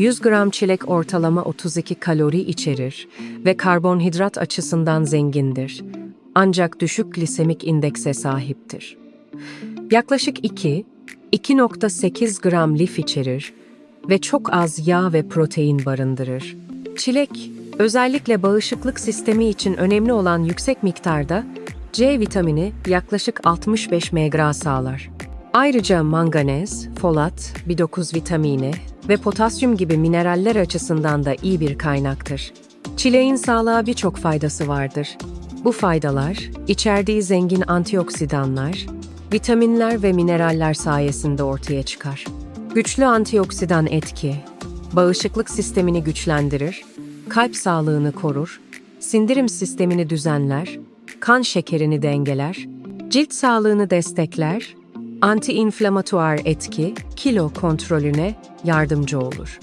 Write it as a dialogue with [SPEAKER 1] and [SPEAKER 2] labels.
[SPEAKER 1] 100 gram çilek ortalama 32 kalori içerir ve karbonhidrat açısından zengindir. Ancak düşük glisemik indekse sahiptir. Yaklaşık 2, 2.8 gram lif içerir ve çok az yağ ve protein barındırır. Çilek, özellikle bağışıklık sistemi için önemli olan yüksek miktarda C vitamini yaklaşık 65 mg sağlar. Ayrıca manganez, folat, B9 vitamini ve potasyum gibi mineraller açısından da iyi bir kaynaktır. Çileğin sağlığa birçok faydası vardır. Bu faydalar, içerdiği zengin antioksidanlar, vitaminler ve mineraller sayesinde ortaya çıkar. Güçlü antioksidan etki, bağışıklık sistemini güçlendirir, kalp sağlığını korur, sindirim sistemini düzenler, kan şekerini dengeler, cilt sağlığını destekler, anti-inflamatuar etki, kilo kontrolüne yardımcı olur.